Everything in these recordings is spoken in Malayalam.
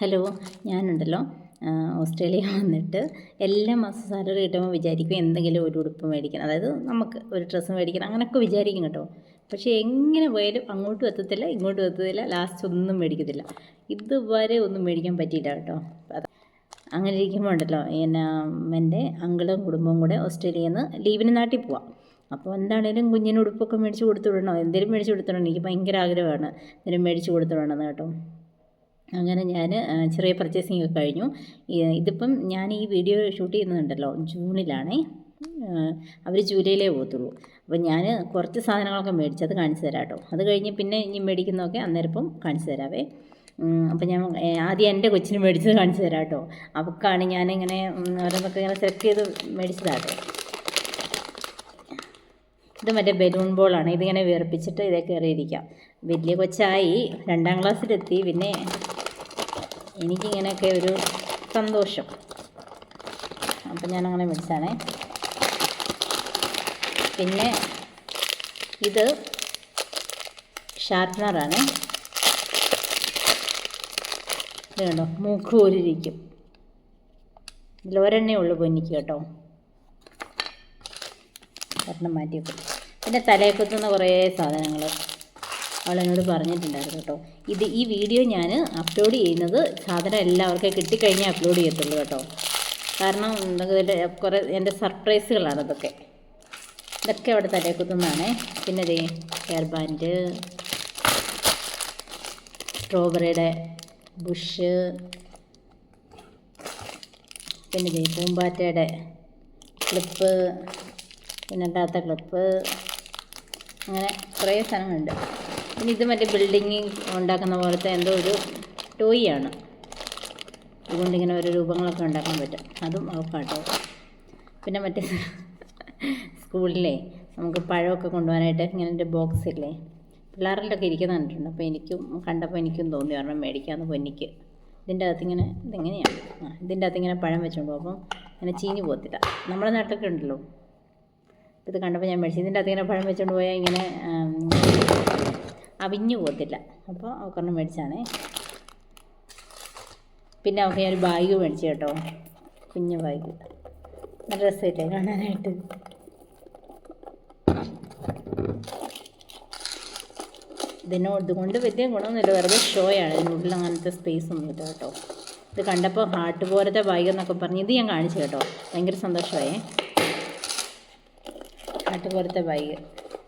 ഹലോ ഞാനുണ്ടല്ലോ. ഓസ്ട്രേലിയ വന്നിട്ട് എല്ലാ മാസം സാലറി കിട്ടുമ്പോൾ വിചാരിക്കും എന്തെങ്കിലും ഒരു ഉടുപ്പ് മേടിക്കണം. അതായത് നമുക്ക് ഒരു ഡ്രസ്സ് മേടിക്കണം അങ്ങനെയൊക്കെ വിചാരിക്കും കേട്ടോ. പക്ഷേ എങ്ങനെ പോയാലും അങ്ങോട്ടും എത്തത്തില്ല ഇങ്ങോട്ടും എത്തത്തില്ല ലാസ്റ്റ് ഒന്നും മേടിക്കത്തില്ല. ഇതുവരെ ഒന്നും മേടിക്കാൻ പറ്റിയില്ല കേട്ടോ. അങ്ങനെ ഇരിക്കുമ്പോൾ ഉണ്ടല്ലോ എന്നാ എന്റെ അങ്കിളും കുടുംബവും കൂടെ ഓസ്ട്രേലിയയിൽ നിന്ന് ലീവിന് നാട്ടിൽ പോവാം. അപ്പോൾ എന്താണേലും കുഞ്ഞിന് ഉടുപ്പൊക്കെ മേടിച്ച് കൊടുത്തു വിടണോ എന്തെങ്കിലും മേടിച്ച് കൊടുത്തു എനിക്ക് ഭയങ്കര ആഗ്രഹമാണ്. എന്തെങ്കിലും മേടിച്ച് കൊടുത്തു വിടണമെന്ന് കേട്ടോ. അങ്ങനെ ഞാൻ ചെറിയ പർച്ചേസിങ് ഒക്കെ കഴിഞ്ഞു. ഇതിപ്പം ഞാൻ ഈ വീഡിയോ ഷൂട്ട് ചെയ്യുന്നുണ്ടല്ലോ ജൂണിലാണേ. അവർ ജൂലൈയിലേ പോകത്തുള്ളൂ. അപ്പം ഞാൻ കുറച്ച് സാധനങ്ങളൊക്കെ മേടിച്ച് അത് കാണിച്ചു തരാം കേട്ടോ അത് കഴിഞ്ഞ് പിന്നെ ഇനി മേടിക്കുന്നതൊക്കെ അന്നേരം ഇപ്പം കാണിച്ചു തരാവേ. അപ്പം ഞാൻ ആദ്യം എന്റെ കൊച്ചിന് മേടിച്ചത് കാണിച്ചു തരാം കേട്ടോ അവൾക്കാണ് ഞാനിങ്ങനെ ഓരോന്നൊക്കെ ഇങ്ങനെ സെലക്ട് ചെയ്ത് മേടിച്ചതാട്ടെ ഇത് മറ്റേ ബലൂൺ ബോളാണ് ഇതിങ്ങനെ വിറപ്പിച്ചിട്ട് ഇതേ കയറിയിരിക്കാം. വലിയ കൊച്ചായി രണ്ടാം ക്ലാസ്സിലെത്തി പിന്നെ എനിക്കിങ്ങനെയൊക്കെ ഒരു സന്തോഷം. അപ്പം ഞാനങ്ങനെ മേടിച്ചാണേ പിന്നെ ഇത് ഷാർപ്പനറാണ് ഇത് കണ്ടോ? മൂക്ക് പോലിരിക്കും ഇതിൽ ഒരെണ്ണേ ഉള്ളൂ പൊന്നിക്ക് കേട്ടോ. ഒരെണ്ണം മാറ്റി പിന്നെ തലയെ കുത്തുന്ന കുറേ സാധനങ്ങൾ അവളെന്നോട് പറഞ്ഞിട്ടുണ്ടായിരുന്നു കേട്ടോ. ഇത് ഈ വീഡിയോ ഞാൻ അപ്ലോഡ് ചെയ്യുന്നത് സാധനം എല്ലാവർക്കും കിട്ടിക്കഴിഞ്ഞാൽ അപ്ലോഡ് ചെയ്യത്തുള്ളൂ കേട്ടോ. കാരണം ഇതിന്റെ കുറേ എന്റെ സർപ്രൈസുകളാണ് ഇതൊക്കെ. ഇതൊക്കെ അവിടെ തലേക്കുത്തുന്നതാണേ പിന്നെ ദേ ഹെയർ ബാൻഡ് സ്ട്രോബെറിയുടെ ബുഷ് പിന്നെ ദേ പൂമ്പാറ്റയുടെ ക്ലിപ്പ് പിന്നെ അല്ലാത്ത ക്ലിപ്പ് അങ്ങനെ കുറേ സാധനങ്ങളുണ്ട്. പിന്നെ ഇത് മറ്റേ ബിൽഡിങ് ഉണ്ടാക്കുന്ന പോലത്തെ എന്തോ ഒരു ടോയ് ആണ്. ഇതുകൊണ്ട് ഇങ്ങനെ ഓരോ രൂപങ്ങളൊക്കെ ഉണ്ടാക്കാൻ പറ്റും. അതും അവക്കാട്ടോ പിന്നെ മറ്റേ സ്കൂളിലെ നമുക്ക് പഴമൊക്കെ കൊണ്ടുപോകാനായിട്ട് ഇങ്ങനെ ഒരു ബോക്സ് ഇല്ലേ? പിള്ളേരിലൊക്കെ ഇരിക്കുന്ന കണ്ടിട്ടുണ്ട്. അപ്പോൾ എനിക്കും കണ്ടപ്പോൾ എനിക്കും തോന്നി ഒരെണ്ണം മേടിക്കാമെന്ന് പൊന്നിക്ക്. ഇതിന്റെ അകത്ത് ഇങ്ങനെ ഇതെങ്ങനെയാണ് ആ ഇതിന്റെ അകത്ത് ഇങ്ങനെ പഴം വെച്ചുകൊണ്ട് പോകും അപ്പം ഇങ്ങനെ ചീഞ്ഞ് പോകത്തില്ല. നമ്മുടെ നാട്ടിലൊക്കെ ഉണ്ടല്ലോ. ഇത് കണ്ടപ്പോൾ ഞാൻ മേടിച്ചു. ഇതിന്റെ അകത്ത് ഇങ്ങനെ പഴം വെച്ചുകൊണ്ട് പോയാൽ ഇങ്ങനെ അവിഞ്ഞു പോകത്തില്ല. അപ്പോൾ അവക്കൊരെണ്ണം മേടിച്ചാണേ. പിന്നെ അവൾക്ക് ഞാൻ ഒരു ബാഗ് മേടിച്ചു കേട്ടോ. കുഞ്ഞു ബാഗ്. നല്ല രസമില്ലേ കാണാനായിട്ട്. ഇതിനോ ഇതുകൊണ്ട് വലിയ ഗുണമൊന്നുമില്ല. വെറുതെ ഷോയാണ് ഇതിനുള്ളിൽ അങ്ങനത്തെ സ്പേസ് ഒന്നുമില്ല കേട്ടോ. ഇത് കണ്ടപ്പോൾ ഹാർട്ട് പോലത്തെ ബാഗ് എന്നൊക്കെ പറഞ്ഞ് ഇത് ഞാൻ കാണിച്ചു കേട്ടോ. ഭയങ്കര സന്തോഷമായേ. ഹാർട്ട് പോലത്തെ ബാഗ്.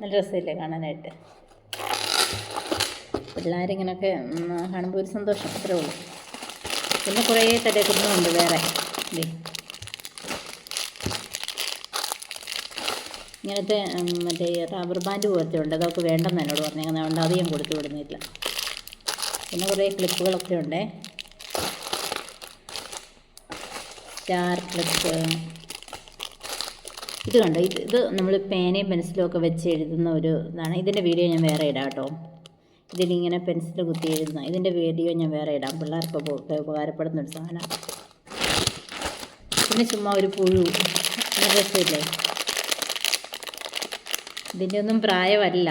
നല്ല രസമില്ലേ കാണാനായിട്ട്. പിള്ളേരിങ്ങനെയൊക്കെ ഉം, കാണുമ്പോൾ ഒരു സന്തോഷം അത്രേ ഉള്ളൂ. പിന്നെ കുറേ തലക്കുന്നുണ്ട് വേറെ. ഇങ്ങനത്തെ മറ്റേ റബ്ബർ ബാൻഡ് പോലത്തെ ഉണ്ട്. അതൊക്കെ വേണ്ടെന്ന് എന്നോട് പറഞ്ഞേക്കുന്നത് അതുകൊണ്ട് അത് ഞാൻ കൊടുത്തു വിടുന്നില്ല. പിന്നെ കുറേ ക്ലിപ്പുകളൊക്കെ ഉണ്ട്. Star clip. ഇത് കണ്ടോ? ഇത് ഇത് നമ്മൾ പേനയും പെൻസിലും ഒക്കെ വെച്ച് എഴുതുന്ന ഒരു ഇതാണ്. ഇതിന്റെ വീഡിയോ ഞാൻ വേറെ ഇടാം കേട്ടോ. ഇതിലിങ്ങനെ പെൻസിൽ കുത്തി എഴുതുന്ന ഇതിന്റെ വീഡിയോ ഞാൻ വേറെ ഇടാം. പിള്ളേർക്ക് ഒക്കെ ഉപകാരപ്പെടുന്ന ഒരു സാധനം. പിന്നെ ചുമ്മാ ഒരു പുഴു രസമില്ലേ? ഇതിന്റെ ഒന്നും പ്രായമല്ല.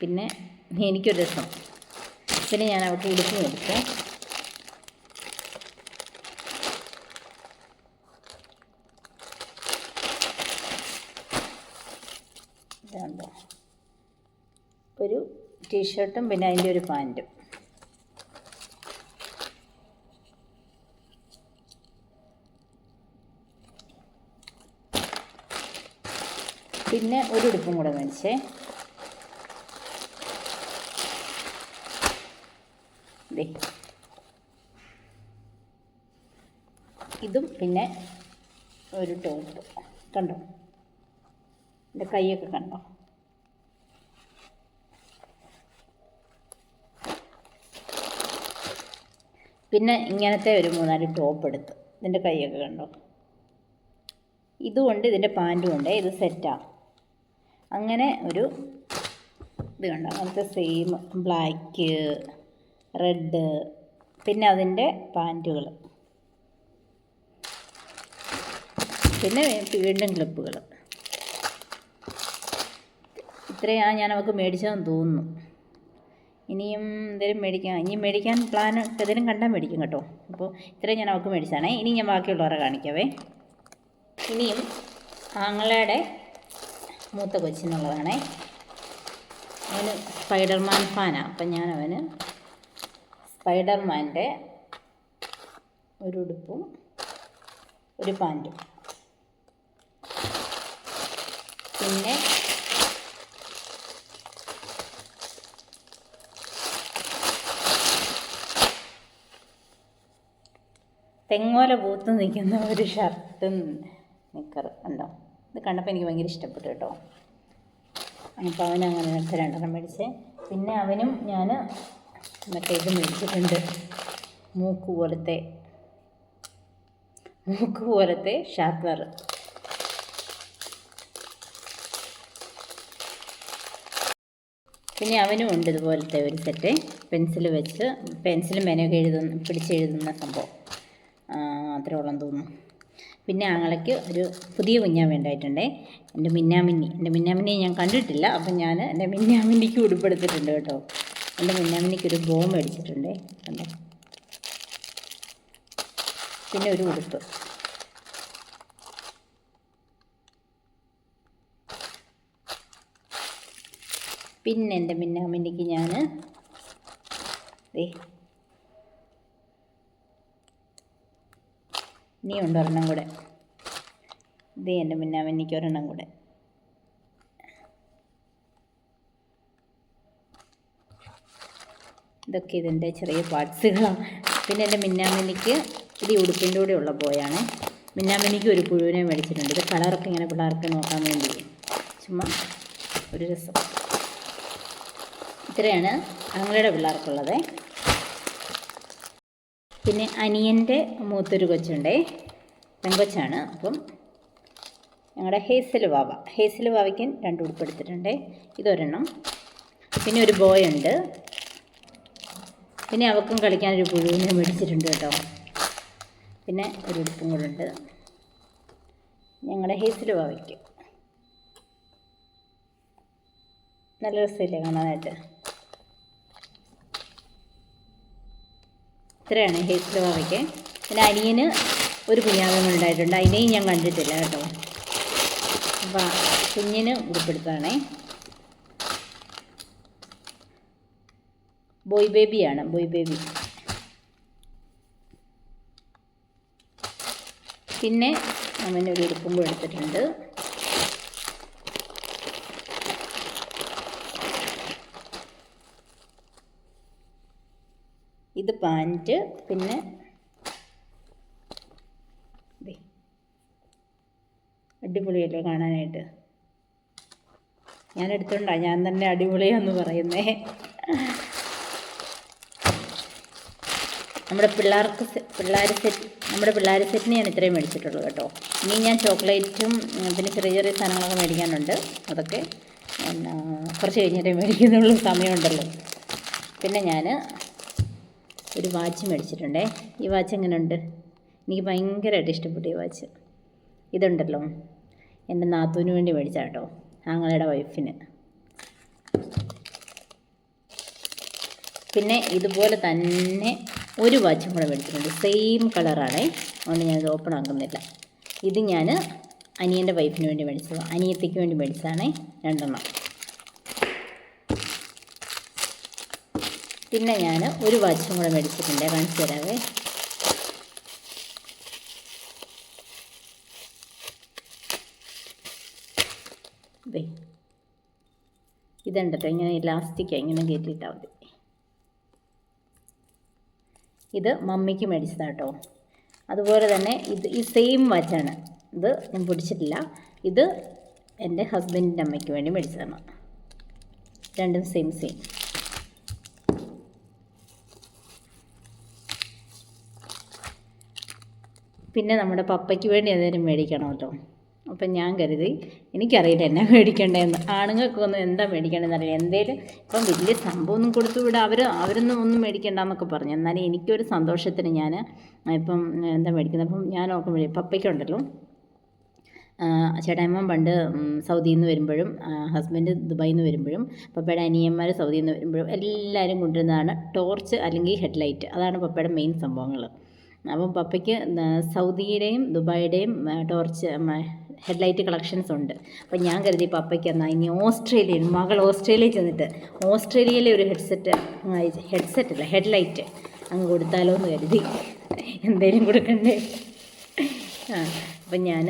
പിന്നെ എനിക്കൊരു രസം. പിന്നെ ഞാൻ അവർക്ക് ഉടുപ്പ് മേടിച്ചേ ഇതുണ്ടോ ഒരു ടീഷർട്ടും പിന്നെ അതിന്റെ ഒരു പാന്റും. പിന്നെ ഒരു ഉടുപ്പും കൂടെ മേടിച്ചേ. ഇതും പിന്നെ ഒരു ടോപ്പ്. കണ്ടോ? എന്റെ കൈയൊക്കെ കണ്ടോ? പിന്നെ ഇങ്ങനത്തെ ഒരു മൂന്നാൽ ടോപ്പ് എടുത്ത് ഇതിന്റെ കൈയൊക്കെ കണ്ടോ? ഇതുകൊണ്ട് ഇതിന്റെ പാന്റും ഉണ്ട് ഇത് സെറ്റാണ് അങ്ങനെ ഒരു ഇത് കണ്ടോ? അങ്ങനത്തെ സെയിം ബ്ലാക്ക് റെഡ് പിന്നെ അതിന്റെ പാന്റുകൾ. പിന്നെ വീണ്ടും ക്ലിപ്പുകൾ ഇത്രയാണ് ഞാൻ അവൾക്ക് മേടിച്ചതെന്ന് തോന്നുന്നു. ഇനിയും എന്തെങ്കിലും മേടിക്കാൻ ഇനി മേടിക്കാൻ പ്ലാൻ എന്തെങ്കിലും കണ്ടാൽ മേടിക്കും കേട്ടോ. അപ്പോൾ ഇത്രയും ഞാൻ അവൾക്ക് മേടിച്ചാണേ. ഇനി ഞാൻ ബാക്കിയുള്ളവരെ കാണിക്കാവേ. ഇനിയും ആങ്ങളയുടെ മൂത്ത കൊച്ചിനുള്ളതാണേ. അവന് സ്പൈഡർമാൻ ഫാനാണ് അപ്പം ഞാൻ അവന് സ്പൈഡർമാന്റെ ഒരു ഉടുപ്പും ഒരു പാന്റും. പിന്നെ തെങ്ങോല പൂത്ത് നിൽക്കുന്ന ഒരു ഷർട്ടും നിക്കർ ഉണ്ടോ ഇത് കണ്ടപ്പോൾ എനിക്ക് ഭയങ്കര ഇഷ്ടപ്പെട്ടു കേട്ടോ. അപ്പോൾ അവൻ അങ്ങനെ എടുത്ത് രണ്ടെണ്ണം മേടിച്ച്. പിന്നെ അവനും ഞാൻ മറ്റേ ഇത് മേടിച്ചിട്ടുണ്ട്. മൂക്ക് പോലത്തെ മൂക്ക് പോലത്തെ ഷാർപ്പർ പിന്നെ അവനും ഉണ്ട് ഇതുപോലത്തെ ഒരു സെറ്റ്. പെൻസിൽ വെച്ച് പെൻസിലും പേനയൊക്കെ എഴുതുന്ന പിടിച്ചെഴുതുന്ന സംഭവം. ആ, അത്രേ ഉള്ളെന്ന് തോന്നുന്നു. പിന്നെ ആങ്ങളയ്ക്ക് ഒരു പുതിയ കുഞ്ഞാൻ വേണ്ടായിട്ടുണ്ടേ. എന്റെ മിന്നാമിന്നി. എന്റെ മിന്നാമിന്നിയെ ഞാൻ കണ്ടിട്ടില്ല. അപ്പം ഞാൻ എന്റെ മിന്നാമിന്നിക്ക് ഉടുപ്പെടുത്തിട്ടുണ്ട് കേട്ടോ. എന്റെ മിന്നാമിന്നിക്ക് ഒരു ബോം മേടിച്ചിട്ടുണ്ടേ. കണ്ടോ? പിന്നെ ഒരു ഉടുപ്പ്. പിന്നെ എന്റെ മിന്നാമിന്നിക്ക് ഞാൻ ദേ ഇനി ഉണ്ട് ഒരെണ്ണം കൂടെ. ഇത് എന്റെ മിന്നാമിന്നിക്ക് ഒരെണ്ണം കൂടെ. ഇതൊക്കെ ഇതിന്റെ ചെറിയ പാർട്സുകളാണ്. പിന്നെ എന്റെ മിന്നാമിന്നിക്ക് ഇത് ഉടുപ്പിന്റെ കൂടെ ഉള്ള പോയാണ്. മിന്നാമിന്നിക്ക് ഒരു പുഴുവിനെ മേടിച്ചിട്ടുണ്ട്. ഇത് കളറൊക്കെ ഇങ്ങനെ പിള്ളേർക്ക് നോക്കാൻ വേണ്ടി. ചുമ്മാ ഒരു രസം. ഇത്രയാണ് ആങ്ങളുടെ പിള്ളേർക്കുള്ളത്. പിന്നെ അനിയന്റെ മൂത്തൊരു കൊച്ചുണ്ടേ. പെങ്കൊച്ചാണ്. അപ്പം ഞങ്ങളുടെ ഹേസൽ വാവ. ഹേസൽ വാവയ്ക്കും രണ്ട് ഉൾപ്പെടുത്തിട്ടുണ്ട് ഇതൊരെണ്ണം. പിന്നെ ഒരു ബോയ് ഉണ്ട്. പിന്നെ അവക്കും കളിക്കാനൊരു പുഴുവിനെ മേടിച്ചിട്ടുണ്ട് കേട്ടോ. പിന്നെ ഒരു ഉടുപ്പും കൂടെ ഉണ്ട്. ഞങ്ങളുടെ ഹേസൽ വാവയ്ക്ക്. നല്ല രസമില്ലേ കാണാനായിട്ട്? ഇത്രയാണ് ഹേസ്റ്റ് വാവയ്ക്ക് പിന്നെ അനിയന് ഒരു കുഞ്ഞാവൻ ഉണ്ടായിട്ടുണ്ട്. അതിനെയും ഞാൻ കണ്ടിട്ടില്ല കേട്ടോ. അപ്പം കുഞ്ഞിന് ഉൾപ്പെടുത്താണേ ബോയ് ബേബിയാണ് ബോയ് ബേബി. പിന്നെ അവനൊരു കൂടെ എടുത്തിട്ടുണ്ട്. ഇത് പാന്റ് പിന്നെ. അടിപൊളിയല്ലേ കാണാനായിട്ട്. ഞാൻ എടുത്തോണ്ടാ ഞാൻ തന്നെ അടിപൊളിയാന്ന് പറയുന്നേ. നമ്മുടെ പിള്ളേർക്ക് പിള്ളേർ സെറ്റ് നമ്മുടെ പിള്ളേർ സെറ്റിന് ഞാൻ ഇത്രയും മേടിച്ചിട്ടുള്ളൂ കേട്ടോ. ഇനി ഞാൻ ചോക്ലേറ്റും പിന്നെ ചെറിയ ചെറിയ സാധനങ്ങളൊക്കെ മേടിക്കാനുണ്ട്. അതൊക്കെ കുറച്ച് കഴിഞ്ഞിട്ടേ മേടിക്കുന്നുള്ളൂ സമയമുണ്ടല്ലോ. പിന്നെ ഞാൻ ഒരു വാച്ച് മേടിച്ചിട്ടുണ്ടേ. ഈ വാച്ച് എങ്ങനെ ഉണ്ട് എനിക്ക് ഭയങ്കരമായിട്ട് ഇഷ്ടപ്പെട്ടു ഈ വാച്ച്. ഇതുണ്ടല്ലോ. എന്റെ നാത്തൂന് വേണ്ടി മേടിച്ച കേട്ടോ. വൈഫിന്. പിന്നെ ഇതുപോലെ തന്നെ ഒരു വാച്ചും കൂടെ മേടിച്ചിട്ടുണ്ട്. സെയിം കളറാണേ. അതുകൊണ്ട് ഞാനിത് ഓപ്പൺ ആക്കുന്നില്ല. ഇത് ഞാൻ അനിയന്റെ വൈഫിന് വേണ്ടി മേടിച്ചതാണ്. അനിയത്തിക്ക് വേണ്ടി മേടിച്ചതാണേ രണ്ടെണ്ണം. പിന്നെ ഞാൻ ഒരു വാച്ചും കൂടെ മേടിച്ചിട്ടുണ്ട്. കാണിച്ചു തരാവേ. ഇതുണ്ടല്ലോ ഇങ്ങനെ ഇലാസ്റ്റിക്ക. ഇങ്ങനെ കയറ്റിയിട്ടാൽ മതി. ഇത് മമ്മിക്ക് മേടിച്ചതാണ് കേട്ടോ അതുപോലെ തന്നെ ഇത് ഈ സെയിം വാച്ചാണ്. ഇത് ഞാൻ പിടിച്ചിട്ടില്ല. ഇത് എന്റെ ഹസ്ബൻഡിന്റെ അമ്മയ്ക്ക് വേണ്ടി മേടിച്ചതാണ്. രണ്ടും സെയിം സെയിം. പിന്നെ നമ്മുടെ പപ്പയ്ക്ക് വേണ്ടി എന്തെങ്കിലും മേടിക്കണമല്ലോ അപ്പം ഞാൻ കരുതി എനിക്കറിയില്ല എന്നാ മേടിക്കേണ്ടതെന്ന് ആണുങ്ങൾക്കൊന്നും എന്താ മേടിക്കേണ്ടതെന്ന് അറിയില്ല. എന്തേലും ഇപ്പം വലിയ സംഭവമൊന്നും കൊടുത്തു വിട. അവർ അവരൊന്നും ഒന്നും മേടിക്കേണ്ടെന്നൊക്കെ പറഞ്ഞു. എന്നാലും എനിക്കൊരു സന്തോഷത്തിന് ഞാൻ ഇപ്പം എന്താ മേടിക്കുന്നത്? അപ്പം ഞാൻ ഓർക്കുമ്പോഴേ പപ്പയ്ക്കുണ്ടല്ലോ. ചേട്ടായ്മ പണ്ട് സൗദിയിൽ നിന്ന് വരുമ്പോഴും ഹസ്ബൻഡ് ദുബായിൽ നിന്ന് വരുമ്പോഴും പപ്പയുടെ അനിയന്മാർ സൗദിയിൽ നിന്ന് വരുമ്പോഴും എല്ലാവരും കൊണ്ടുവരുന്നതാണ് ടോർച്ച് അല്ലെങ്കിൽ ഹെഡ്ലൈറ്റ്. അതാണ് പപ്പയുടെ മെയിൻ സംഭവങ്ങൾ അപ്പം പപ്പയ്ക്ക് സൗദിയുടെയും ദുബായിയുടെയും ടോർച്ച് ഹെഡ്ലൈറ്റ് കളക്ഷൻസ് ഉണ്ട്. അപ്പം ഞാൻ കരുതി പപ്പയ്ക്ക് എന്നാൽ ഇനി ഓസ്ട്രേലിയൻ മകൾ ഓസ്ട്രേലിയയിൽ ചെന്നിട്ട് ഓസ്ട്രേലിയയിലെ ഒരു ഹെഡ്സെറ്റ് ഹെഡ്സെറ്റ് അല്ല ഹെഡ്ലൈറ്റ് അങ്ങ് കൊടുത്താലോ എന്ന് കരുതി. എന്തേലും കൊടുക്കണ്ടേ? ആ അപ്പം ഞാൻ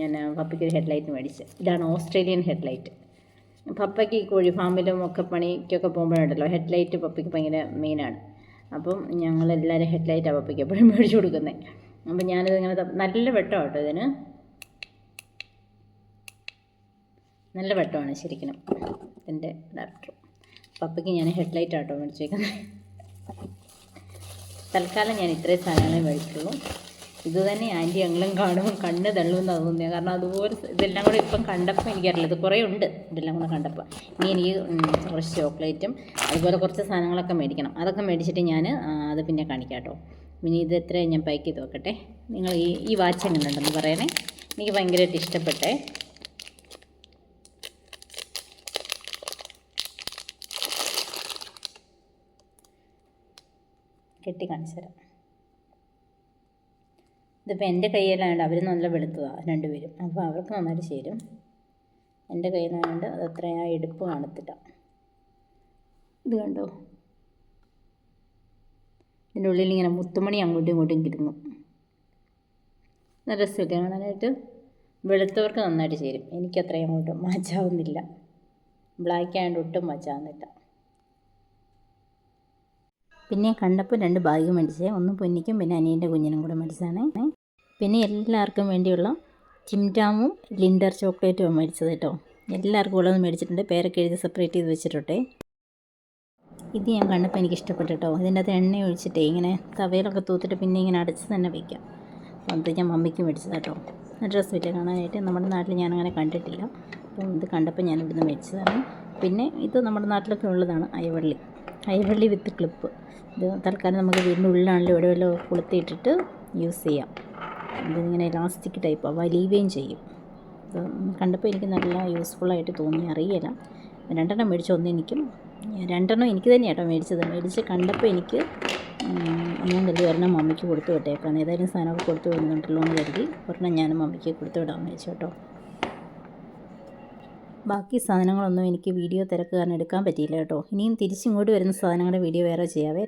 പിന്നെ പപ്പയ്ക്ക് ഒരു ഹെഡ്ലൈറ്റ് മേടിച്ച്. ഇതാണ് ഓസ്ട്രേലിയൻ ഹെഡ്ലൈറ്റ്. പപ്പയ്ക്ക് ഈ കോഴി ഫാമിലും ഒക്കെ പണിക്കൊക്കെ പോകുമ്പോഴുണ്ടല്ലോ ഹെഡ്ലൈറ്റ് പപ്പയ്ക്ക് ഭയങ്കര മെയിനാണ്. അപ്പം ഞങ്ങളെല്ലാവരും ഹെഡ്ലൈറ്റ് അവപ്പിക്കും എപ്പോഴും മേടിച്ചു കൊടുക്കുന്നത് അപ്പം ഞാനിത് ഇങ്ങനെ നല്ല വെട്ടം കേട്ടോ ഇതിന്. നല്ല വെട്ടമാണ് ശരിക്കും ഇതിന്റെ അഡാപ്റ്റർ പപ്പയ്ക്ക് ഞാൻ ഹെഡ്ലൈറ്റ് ആട്ടോ മേടിച്ചേക്കുന്നത് തൽക്കാലം ഞാൻ ഇത്രയും സാധനങ്ങളെ മേടിച്ചുള്ളൂ ഇത് തന്നെ ആന്റി ഞങ്ങളും കാണുമ്പോൾ കണ്ണ് തള്ളുമെന്നാണ് തോന്നിയത് കാരണം അതുപോലെ ഇതെല്ലാം കൂടെ ഇപ്പം കണ്ടപ്പോൾ എനിക്കറിയില്ല. ഇത് കുറേ ഉണ്ട്. ഇതെല്ലാം കൂടെ കണ്ടപ്പോൾ ഇനി എനിക്ക് കുറച്ച് ചോക്ലേറ്റും അതുപോലെ കുറച്ച് സാധനങ്ങളൊക്കെ മേടിക്കണം. അതൊക്കെ മേടിച്ചിട്ട് ഞാൻ അത് പിന്നെ കാണിക്കാം കേട്ടോ പിന്നെ ഇത് എത്ര ഞാൻ പാക്ക് ചെയ്ത് നോക്കട്ടെ നിങ്ങൾ ഈ ഈ വാച്ച് എങ്ങനെ ഉണ്ടെന്ന് പറയണേ. എനിക്ക് ഭയങ്കരമായിട്ട് ഇഷ്ടപ്പെട്ടേ. കെട്ടി കാണിച്ചു തരാം ഇതിപ്പോൾ എന്റെ കയ്യിലായതുകൊണ്ട് അവർ നല്ല വെളുത്തതാണ് രണ്ടുപേരും. അപ്പോൾ അവർക്ക് നന്നായിട്ട് ചേരും. എന്റെ കയ്യിലായതുകൊണ്ട് അത് അത്ര ആ എടുപ്പ് കാണത്തില്ല. ഇത് കണ്ടോ? ഇതിന്റെ ഉള്ളിൽ ഇങ്ങനെ മുത്തുമണി അങ്ങോട്ടും ഇങ്ങോട്ടും കിടന്നു നല്ല രസമില്ല കാണാനായിട്ട്? വെളുത്തവർക്ക് നന്നായിട്ട് ചേരും. എനിക്കത്രയും അങ്ങോട്ട് മാച്ചാവുന്നില്ല. ബ്ലാക്ക് ആയതുകൊണ്ട് ഒട്ടും മാച്ചാവുന്നില്ല. പിന്നെ കണ്ടപ്പോൾ രണ്ട് ബാഗ് മേടിച്ചേ. ഒന്ന് പൊന്നിക്കും പിന്നെ അനിയന്റെ കുഞ്ഞിനും കൂടെ മേടിച്ചതാണ്. പിന്നെ എല്ലാവർക്കും വേണ്ടിയുള്ള ചിംറ്റാമും ലിൻഡർ ചോക്ലേറ്റും മേടിച്ചത് കേട്ടോ. എല്ലാവർക്കും ഉള്ളത് മേടിച്ചിട്ടുണ്ട്. പേരൊക്കെ എഴുതി സെപ്പറേറ്റ് ചെയ്ത് വെച്ചിട്ടോട്ടെ ഇത് ഞാൻ കണ്ടപ്പോൾ എനിക്ക് ഇഷ്ടപ്പെട്ടു കേട്ടോ. ഇതിന്റെ അകത്ത് എണ്ണ ഒഴിച്ചിട്ടേ ഇങ്ങനെ തവയിലൊക്കെ തൂത്തിട്ട് പിന്നെ ഇങ്ങനെ അടച്ച് തന്നെ വയ്ക്കാം അത് ഞാൻ മമ്മിക്ക് മേടിച്ചത് കേട്ടോ. ഡ്രസ്സ് വിറ്റ് കാണാനായിട്ട് നമ്മുടെ നാട്ടിൽ ഞാനങ്ങനെ കണ്ടിട്ടില്ല. അപ്പം ഇത് കണ്ടപ്പോൾ ഞാൻ ഇവിടുന്ന് മേടിച്ചതാണ്. പിന്നെ ഇത് നമ്മുടെ നാട്ടിലൊക്കെ ഉള്ളതാണ് അയവള്ളി. അയവള്ളി വിത്ത് ക്ലിപ്പ്. ഇത് തൽക്കാലം നമുക്ക് വീടിന്റെ ഉള്ളിലാണല്ലോ ഇവിടെ വല്ലതും കൊളുത്തിയിട്ടിട്ട് യൂസ് ചെയ്യാം. ഇതിങ്ങനെ ഇലാസ്റ്റിക് ടൈപ്പാണ് വലിയുകയും ചെയ്യും. കണ്ടപ്പോൾ എനിക്ക് നല്ല യൂസ്ഫുള്ളായിട്ട് തോന്നി. അറിയില്ല രണ്ടെണ്ണം മേടിച്ച ഒന്ന് എനിക്കും രണ്ടെണ്ണം എനിക്ക് തന്നെ കേട്ടോ മേടിച്ചത്. മേടിച്ച് കണ്ടപ്പോൾ എനിക്ക് ഞാൻ കരുതി ഒരെണ്ണം മമ്മിക്ക് കൊടുത്തു വിട്ടേക്കാം. ഏതായാലും സാധനമൊക്കെ കൊടുത്തു വിടുന്നുണ്ടല്ലോ എന്ന് കരുതി ഒരെണ്ണം ഞാനും മമ്മിക്ക് കൊടുത്തു വിടാമെന്ന് വെച്ചു കേട്ടോ. ബാക്കി സാധനങ്ങളൊന്നും എനിക്ക് വീഡിയോ തിരക്ക് കാരണം എടുക്കാൻ പറ്റിയില്ല കേട്ടോ. ഇനിയും തിരിച്ചിങ്ങോട്ട് വരുന്ന സാധനങ്ങളുടെ വീഡിയോ വേറെ ചെയ്യാവേ.